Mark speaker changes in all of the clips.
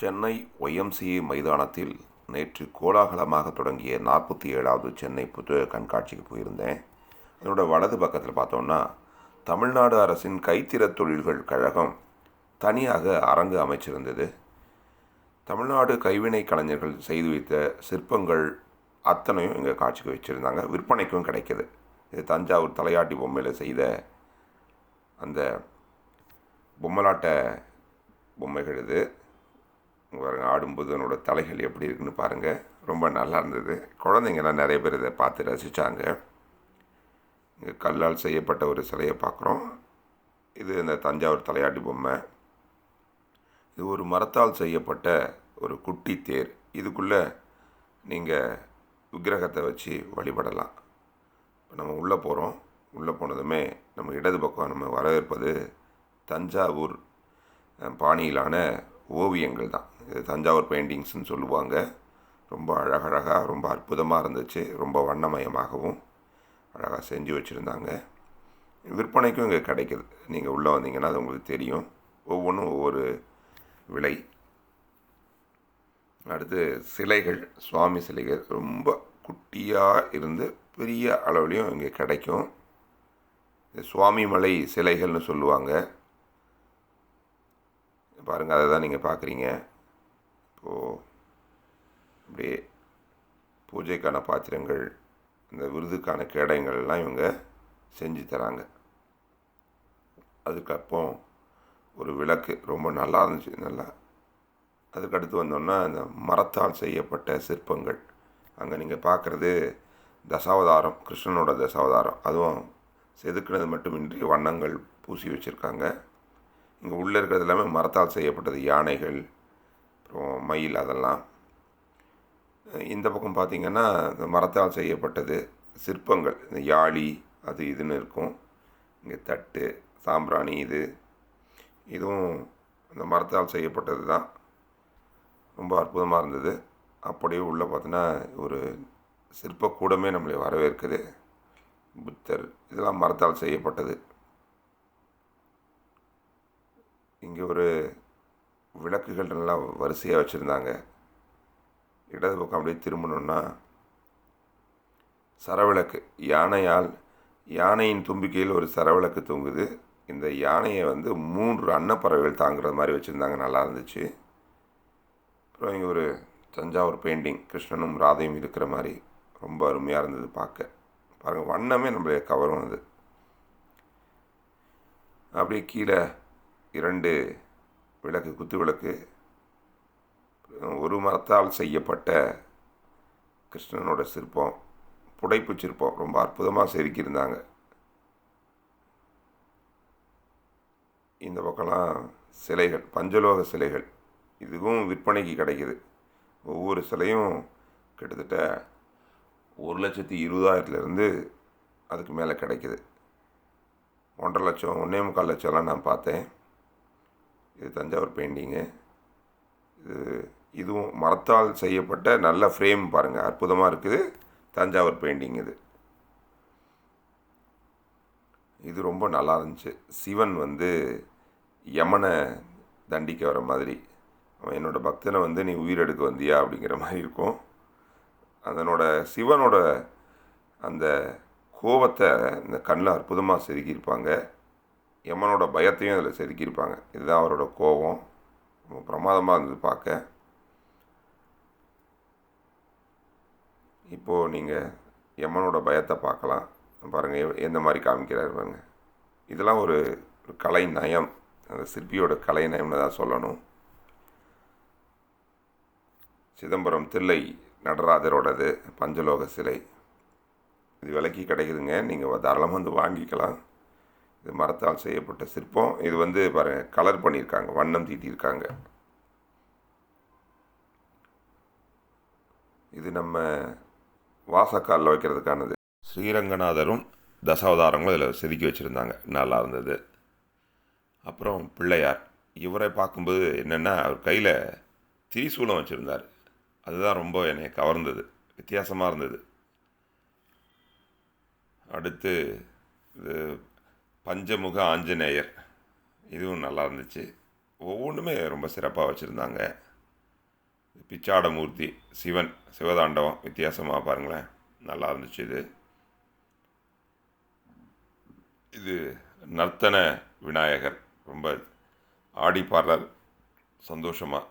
Speaker 1: Chennai YMCA மைதானத்தில் நேற்று கோலாகலமாக தொடங்கிய நாற்பத்தி ஏழாவது சென்னை புத்தக கண்காட்சிக்கு போயிருந்தேன். அதனோட வலது பக்கத்தில் பார்த்தோம்னா தமிழ்நாடு அரசின் கைத்திறத் தொழில்கள் கழகம் தனியாக அரங்கு அமைச்சிருந்தது. தமிழ்நாடு கைவினை கலைஞர்கள் செய்து வைத்த சிற்பங்கள் அத்தனையும் இங்கே காட்சிக்கு வச்சுருந்தாங்க. விற்பனைக்கும் கிடைக்கிது. இது தஞ்சாவூர் தலையாட்டி பொம்மையில் செய்த அந்த பொம்மலாட்ட பொம்மைகள் இது. பாருங்க ஆடும்போது அதனோட தலைகள் எப்படி இருக்குன்னு பாருங்கள் ரொம்ப நல்லா இருந்தது. குழந்தைங்கலாம் நிறைய பேர் இதை பார்த்து ரசித்தாங்க இங்கே கல்லால் செய்யப்பட்ட ஒரு சிலையை பார்க்குறோம். இது இந்த தஞ்சாவூர் தலையாட்டி பொம்மை. இது ஒரு மரத்தால் செய்யப்பட்ட ஒரு குட்டி தேர். இதுக்குள்ளே நீங்கள் விக்கிரகத்தை வச்சு வழிபடலாம். இப்போ நம்ம உள்ளே போகிறோம் உள்ளே போனதுமே நம்ம இடது பக்கம் நம்ம வரவேற்பது தஞ்சாவூர் பாணியிலான ஓவியங்கள் தான். தஞ்சாவூர் பெயிண்டிங்ஸ்னு சொல்லுவாங்க. ரொம்ப அழகழகாக ரொம்ப அற்புதமாக இருந்துச்சு. ரொம்ப வண்ணமயமாகவும் அழகாக செஞ்சு வச்சுருந்தாங்க. விற்பனைக்கும் இங்கே கிடைக்கிது. நீங்கள் உள்ளே வந்தீங்கன்னா அது உங்களுக்கு தெரியும். ஒவ்வொன்றும் ஒவ்வொரு விலை. அடுத்து சிலைகள் சுவாமி சிலைகள் ரொம்ப குட்டியாக இருந்து பெரிய அளவுலேயும் இங்கே கிடைக்கும். இது சுவாமி மலை சிலைகள்னு சொல்லுவாங்க. பாருங்கள் அதை தான் நீங்கள் பார்க்குறீங்க இப்போது அப்படியே பூஜைக்கான பாத்திரங்கள் இந்த விருதுக்கான கேடயங்கள்லாம் இவங்க செஞ்சு தராங்க. அதுக்கப்புறம் ஒரு விளக்கு ரொம்ப நல்லா இருந்துச்சு நல்லா. அதுக்கடுத்து வந்தோன்னா இந்த மரத்தால் செய்யப்பட்ட சிற்பங்கள். அங்கே நீங்கள் பார்க்குறது தசாவதாரம் கிருஷ்ணனோட தசாவதாரம். அதுவும் செதுக்கினது மட்டுமின்றி வண்ணங்கள் பூசி வச்சுருக்காங்க. இங்கே உள்ளே இருக்கிறது எல்லாமே மரத்தால் செய்யப்பட்டது யானைகள் அப்புறம் மயில் அதெல்லாம். இந்த பக்கம் பார்த்திங்கன்னா இந்த மரத்தால் செய்யப்பட்டது சிற்பங்கள். இந்த யாழி அது இதுன்னு இருக்கும். இங்கே தட்டு சாம்பிராணி இது. இதுவும் இந்த மரத்தால் செய்யப்பட்டது தான். ரொம்ப அற்புதமாக இருந்தது. அப்படியே உள்ளே பார்த்தோன்னா ஒரு சிற்பக்கூடமே நம்மளை வரவேற்குது. புத்தர் இதெல்லாம் மரத்தால் செய்யப்பட்டது. இங்கே ஒரு விளக்குகள் நல்லா வரிசையாக வச்சுருந்தாங்க. இடது பக்கம் அப்படியே திரும்பணுன்னா சரவிளக்கு. யானையால் யானையின் தும்பிக்கையில் ஒரு சரவிளக்கு தொங்குது. இந்த யானையை வந்து மூன்று அன்னப்பறவைகள் தாங்குற மாதிரி வச்சுருந்தாங்க. நல்லா இருந்துச்சு. அப்புறம் இங்கே ஒரு தஞ்சாவூர் பெயிண்டிங் கிருஷ்ணனும் ராதையும் இருக்கிற மாதிரி ரொம்ப அருமையாக இருந்தது பார்க்க. பாருங்கள் வண்ணமே நம்மளுடைய கவரும் அது. அப்படியே கீழே இரண்டு விளக்கு குத்து விளக்கு. ஒரு மரத்தால் செய்யப்பட்ட கிருஷ்ணனோட சிற்பம் புடைப்பு சிற்பம் ரொம்ப அற்புதமாக செதுக்கியிருந்தாங்க. இந்த பக்கம்லாம் சிலைகள் பஞ்சலோக சிலைகள் இதுவும் விற்பனைக்கு கிடைக்குது. ஒவ்வொரு சிலையும் கிட்டத்தட்ட ஒரு லட்சத்தி இருபதாயிரத்துலேருந்து அதுக்கு மேலே கிடைக்குது. ஒன்றரை லட்சம் ஒன்றே முக்கால் லட்சம்லாம் நான் பார்த்தேன். இது தஞ்சாவூர் பெயிண்டிங்கு இது இதுவும் மரத்தால் செய்யப்பட்ட நல்ல ஃப்ரேம் பாருங்கள் அற்புதமாக இருக்குது. தஞ்சாவூர் பெயிண்டிங் இது. இது ரொம்ப நல்லா இருந்துச்சு. சிவன் வந்து யமனை தண்டிக்க வர மாதிரி. அவன் என்னோட பக்தனை வந்து நீ உயிரெடுக்க வந்தியா அப்படிங்கிற மாதிரி இருக்கும். அதனோட சிவனோட அந்த கோபத்தை இந்த கண்ணில் அற்புதமாக செதுக்கியிருப்பாங்க. யமனோட பயத்தையும் அதில் செதுக்கியிருப்பாங்க. இதுதான் அவரோட கோபம். ரொம்ப பிரமாதமாக இருந்தது பார்க்க. இப்போது நீங்கள் யமனோட பயத்தை பார்க்கலாம். பாருங்கள் எந்த மாதிரி காமிக்கிறாரு பாருங்க. இதெல்லாம் ஒரு ஒரு கலை நயம். அந்த சிற்பியோட கலை நயம்னு தான் சொல்லணும். சிதம்பரம் தில்லை நடராஜரோடது பஞ்சலோக சிலை. இது விலைக்கு கிடைக்குதுங்க. நீங்கள் தாராளமாக வந்து வாங்கிக்கலாம். இது மரத்தால் செய்யப்பட்ட சிற்பம். இது வந்து பாருங்கள் கலர் பண்ணியிருக்காங்க வண்ணம் தீட்டியிருக்காங்க. இது நம்ம வாசக்காலில் வைக்கிறதுக்கானது. ஸ்ரீரங்கநாதரும் தசாவதாரங்களும் இதில் செதுக்கி வச்சுருந்தாங்க. நல்லா இருந்தது. அப்புறம் பிள்ளையார் இவரை பார்க்கும்போது என்னென்னா அவர் கையில் திரிசூலம் வச்சுருந்தார். அதுதான் ரொம்ப என்னை கவர்ந்தது. வித்தியாசமாக இருந்தது. அடுத்து இது பஞ்சமுக ஆஞ்சநேயர். இதுவும் நல்லா இருந்துச்சு. ஒவ்வொன்றுமே ரொம்ப சிறப்பாக வச்சுருந்தாங்க. பிச்சாடமூர்த்தி சிவன் சிவதாண்டவம் வித்தியாசமாக பாருங்களேன். நல்லா இருந்துச்சு இது. இது நர்த்தன விநாயகர். ரொம்ப ஆடி பாடுறார். சந்தோஷமாக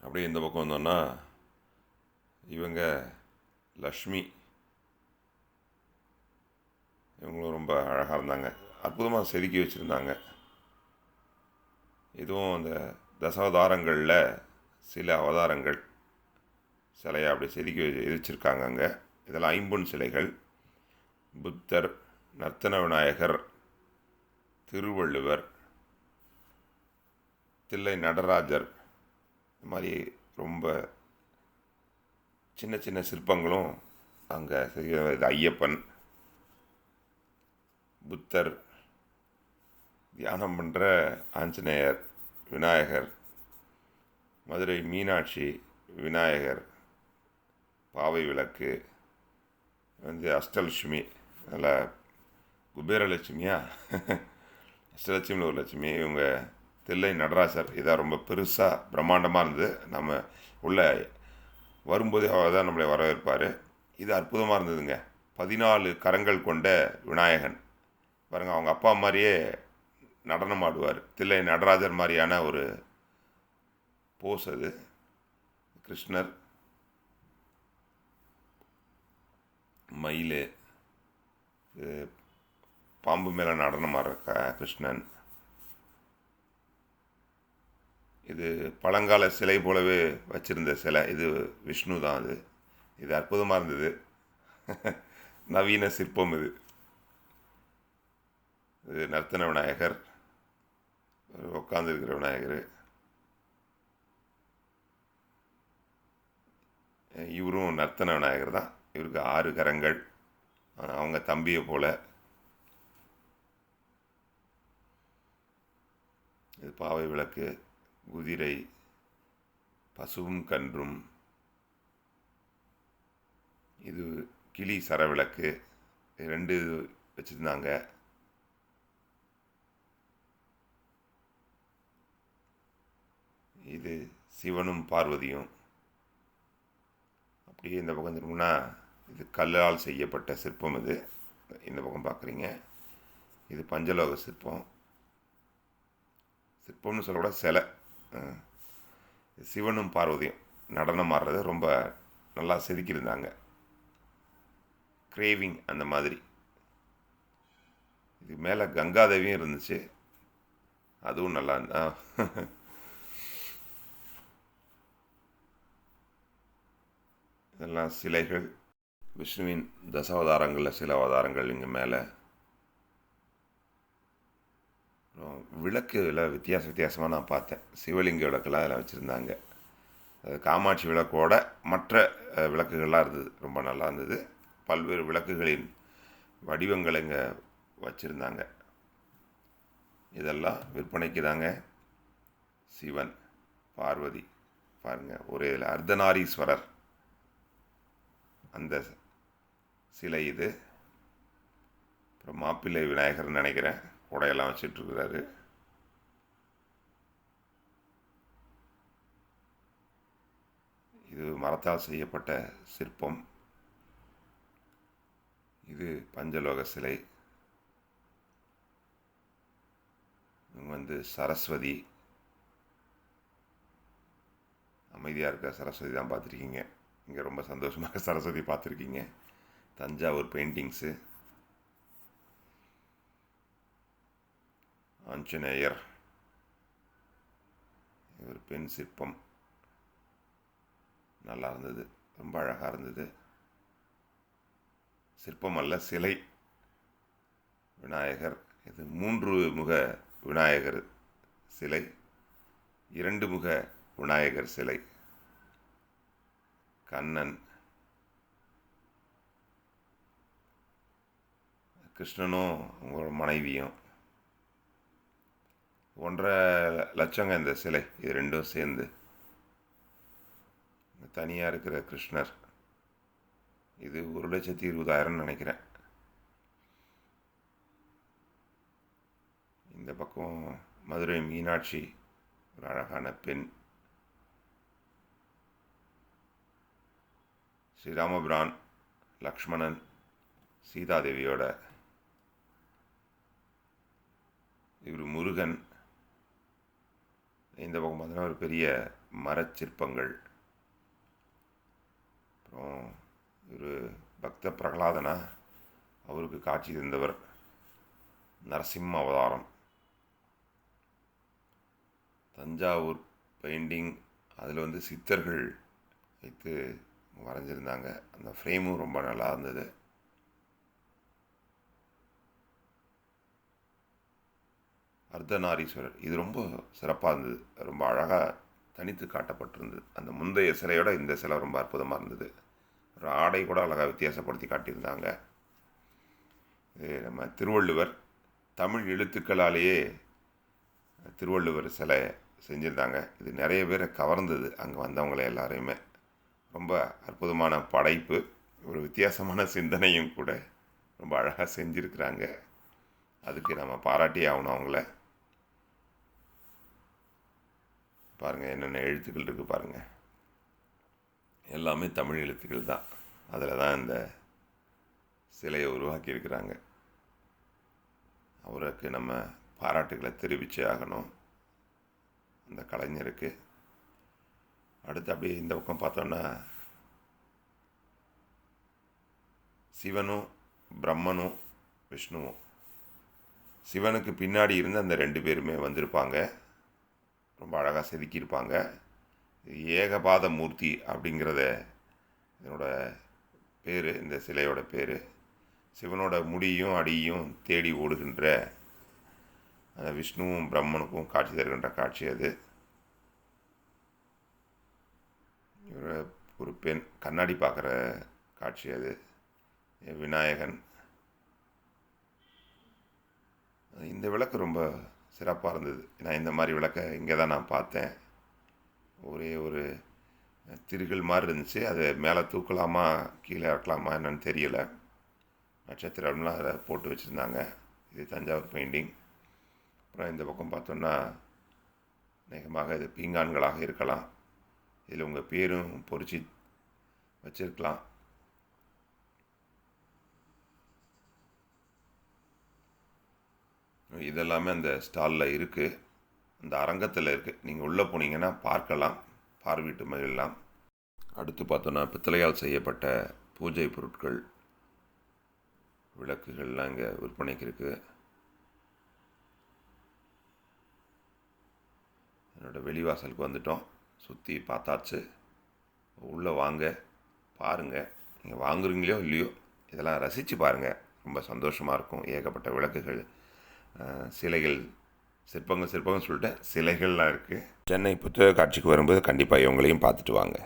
Speaker 1: அப்படியே இந்த பக்கம் வந்தோன்னா இவங்க லக்ஷ்மி இவங்களும் ரொம்ப அழகாக இருந்தாங்க. அற்புதமாக செதுக்கி வச்சுருந்தாங்க. இதுவும் அந்த தசாவதாரங்களில் சில அவதாரங்கள் சிலையை அப்படி செதுக்கி எதிர்ச்சிருக்காங்க அங்கே. இதெல்லாம் ஐம்பொன் சிலைகள். புத்தர் நர்த்தன விநாயகர் திருவள்ளுவர் தில்லை நடராஜர் இந்த மாதிரி ரொம்ப சின்ன சின்ன சிற்பங்களும் அங்கே இது ஐயப்பன் புத்தர் தியானம் பண்ணுற ஆஞ்சநேயர் விநாயகர். மதுரை மீனாட்சி விநாயகர். பாவை விளக்கு. வந்து அஷ்டலட்சுமி. நல்லா குபேரலட்சுமியா? அஷ்டலட்சுமியில் ஒரு லட்சுமி. இவங்க தில்லை நடராசர் இதாக ரொம்ப பெருசாக பிரம்மாண்டமாக இருந்தது. நம்ம உள்ள வரும்போதே அவர் தான் நம்மளை வரவேற்பார். இது அற்புதமாக இருந்ததுங்க. பதினாலு கரங்கள் கொண்ட விநாயகன். பாருங்கள் அவங்க அப்பா மாதிரியே நடனம் ஆடுவார். தில்லை நடராஜர் மாதிரியான ஒரு போஸ் அது. கிருஷ்ணர். மயில். பாம்பு மேலே நடனம் ஆடுற கிருஷ்ணன். இது பழங்கால சிலை போலவே வச்சுருந்த சிலை. இது விஷ்ணு தான் அது. இது அற்புதமாக இருந்தது. நவீன சிற்பம் இது. இது நர்த்தன விநாயகர் உட்காந்துருக்கிற விநாயகர். இவரும் நர்த்தன விநாயகர் தான். இவருக்கு ஆறு கரங்கள். அவங்க தம்பியை போல். இது பாவை விளக்கு குதிரை பசுவும் கன்றும். இது கிளி சரவிளக்கு. ரெண்டு வச்சுருந்தாங்க. இது சிவனும் பார்வதியும். அப்படியே இந்த பக்கம் திரும்பினா இது கல்லால் செய்யப்பட்ட சிற்பம் இது. இந்த பக்கம் பார்க்குறீங்க. இது பஞ்சலோக சிற்பம். சிற்பம்னு சொல்லக்கூட சிலை. சிவனும் பார்வதியும் நடனம் ஆடுறது ரொம்ப நல்லா செதுக்கியிருந்தாங்க. கிரேவிங் அந்த மாதிரி. இது மேலே கங்காதேவியும் இருந்துச்சு. அதுவும் நல்லா இருந்தா இதெல்லாம் சிலைகள்? விஷ்ணுவின் தசாவதாரங்களில் சில அவதாரங்கள் இங்கே மேலே. விளக்கு இதில் வித்தியாச வித்தியாசமாக நான் பார்த்தேன். சிவலிங்க விளக்கெல்லாம் அதில் வச்சுருந்தாங்க. அது காமாட்சி விளக்கோட மற்ற விளக்குகள்லாம் இருந்தது. ரொம்ப நல்லா இருந்தது. பல்வேறு விளக்குகளின் வடிவங்கள் இங்கே வச்சுருந்தாங்க. இதெல்லாம் விற்பனைக்கு தாங்க சிவன் பார்வதி. பாருங்கள் ஒரே இதில். அர்த்தநாரீஸ்வரர். அந்த சிலை இது. அப்புறம் மாப்பிள்ளை விநாயகர்னு நினைக்கிறேன். உடையெல்லாம் வச்சிட்ருக்கிறாரு. இது மரத்தால் செய்யப்பட்ட சிற்பம். இது பஞ்சலோக சிலை. இவங்க வந்து சரஸ்வதி. அமைதியாக இருக்க சரஸ்வதி தான் பார்த்துருக்கீங்க. இங்கே ரொம்ப சந்தோஷமாக சரஸ்வதி பார்த்துருக்கீங்க. தஞ்சாவூர் பெயிண்டிங்ஸு ஆஞ்சநேயர். ஒரு பெண் சிற்பம். நல்லா இருந்தது. ரொம்ப அழகாக இருந்தது. சிற்பம் அல்ல சிலை. விநாயகர். இது மூன்று முக விநாயகர் சிலை. இரண்டு முக விநாயகர் சிலை. கண்ணன். கிருஷ்ணனும் உங்களோட மனைவியும். ஒன்றரை லட்சங்க இந்த சிலை இது ரெண்டும் சேர்ந்து. தனியாக இருக்கிற கிருஷ்ணர் இது ஒரு லட்சத்தி இருபதாயிரம்னு நினைக்கிறேன். இந்த பக்கம் மதுரை மீனாட்சி ஒரு அழகான பெண். ஸ்ரீராமபிரான் லக்ஷ்மணன் சீதாதேவியோட இவர் முருகன். இந்த பக்கம் பார்த்தினா ஒரு பெரிய மரச்சிற்பங்கள். அப்புறம் இவர் பக்த பிரகலாதனா அவருக்கு காட்சி தந்தவர் நரசிம்ம அவதாரம். தஞ்சாவூர் பெயிண்டிங் அதில் வந்து சித்தர்கள் வைத்து வரைஞ்சிருந்தாங்க. அந்த ஃப்ரேமும் ரொம்ப நல்லா இருந்தது. அர்த்தநாரீஸ்வரர். இது ரொம்ப சிறப்பாக இருந்தது. ரொம்ப அழகாக தனித்து காட்டப்பட்டிருந்தது. அந்த முந்தைய சிலையோட இந்த சிலை ரொம்ப அற்புதமாக இருந்தது. ஒரு ஆடை கூட அழகாக வித்தியாசப்படுத்தி காட்டியிருந்தாங்க. இது நம்ம திருவள்ளுவர் தமிழ் எழுத்துக்களாலேயே திருவள்ளுவர் சிலை செஞ்சுருந்தாங்க. இது நிறைய பேரை கவர்ந்தது அங்கே வந்தவங்கள எல்லாரையுமே. ரொம்ப அற்புதமான படைப்பு ஒரு வித்தியாசமான சிந்தனையும் கூட ரொம்ப அழகாக செஞ்சுருக்கிறாங்க. அதுக்கு நம்ம பாராட்டியே ஆகணும் அவங்கள. பாருங்கள் என்னென்ன எழுத்துக்கள் இருக்குது பாருங்கள் எல்லாமே தமிழ் எழுத்துக்கள் தான். அதில் தான் இந்த சிலையை உருவாக்கியிருக்கிறாங்க. அவருக்கு நம்ம பாராட்டுகளை தெரிவிச்சே ஆகணும். அந்த கலைஞருக்கு. அடுத்து அப்படியே இந்த பக்கம் பார்த்தோன்னா சிவனும் பிரம்மனும் விஷ்ணுவும். சிவனுக்கு பின்னாடி இருந்து அந்த ரெண்டு பேருமே வந்திருப்பாங்க. ரொம்ப அழகாக செதுக்கியிருப்பாங்க. ஏகபாத மூர்த்தி அப்படிங்கிறத இதனோட பேர் இந்த சிலையோட பேர் சிவனோட முடியும் அடியும் தேடி ஓடுகின்ற அந்த விஷ்ணுவும் பிரம்மனுக்கும் காட்சி தருகின்ற காட்சி அது. இவர் ஒரு பெண் கண்ணாடி பார்க்குற காட்சி அது. விநாயகன். இந்த விளக்கு ரொம்ப சிறப்பாக இருந்தது. நான் இந்த மாதிரி விளக்கை இங்கே தான் நான் பார்த்தேன். ஒரே ஒரு திருகள் மாதிரி இருந்துச்சு. அதை மேலே தூக்கலாமா கீழே இறக்கலாமா என்னன்னு தெரியலை. நட்சத்திரம்லாம் அதை போட்டு வச்சுருந்தாங்க. இது தஞ்சாவூர் பெயிண்டிங். அப்புறம் இந்த பக்கம் பார்த்தோன்னா அநேகமாக இது பீங்கான்களாக இருக்கலாம். இதில் உங்கள் பேரும் பொறிச்சு வச்சுருக்கலாம். இதெல்லாமே அந்த ஸ்டாலில் இருக்குது அந்த அரங்கத்தில் இருக்குது நீங்கள் உள்ளே போனீங்கன்னா பார்க்கலாம். பார்வையிட்டு மகிழலாம் அடுத்து பார்த்தோன்னா பித்தளையால் செய்யப்பட்ட பூஜை பொருட்கள் விளக்குகள்லாம் இங்கே விற்பனைக்கு இருக்குது என்னோடய வெளிவாசலுக்கு வந்துட்டோம். சுற்றி பார்த்தாச்சு. உள்ளே வாங்க பாருங்கள் நீங்கள் வாங்குறீங்களோ இல்லையோ இதெல்லாம் ரசித்து பாருங்கள் ரொம்ப சந்தோஷமாக இருக்கும். ஏகப்பட்ட விளக்குகள் சிலைகள் சிற்பங்கள் சிற்பங்கள் சொல்லிட்டேன். சிலைகள்லாம் இருக்குது சென்னை புத்தக காட்சிக்கு வரும்போது கண்டிப்பாக இவங்களையும் பார்த்துட்டு வாங்க.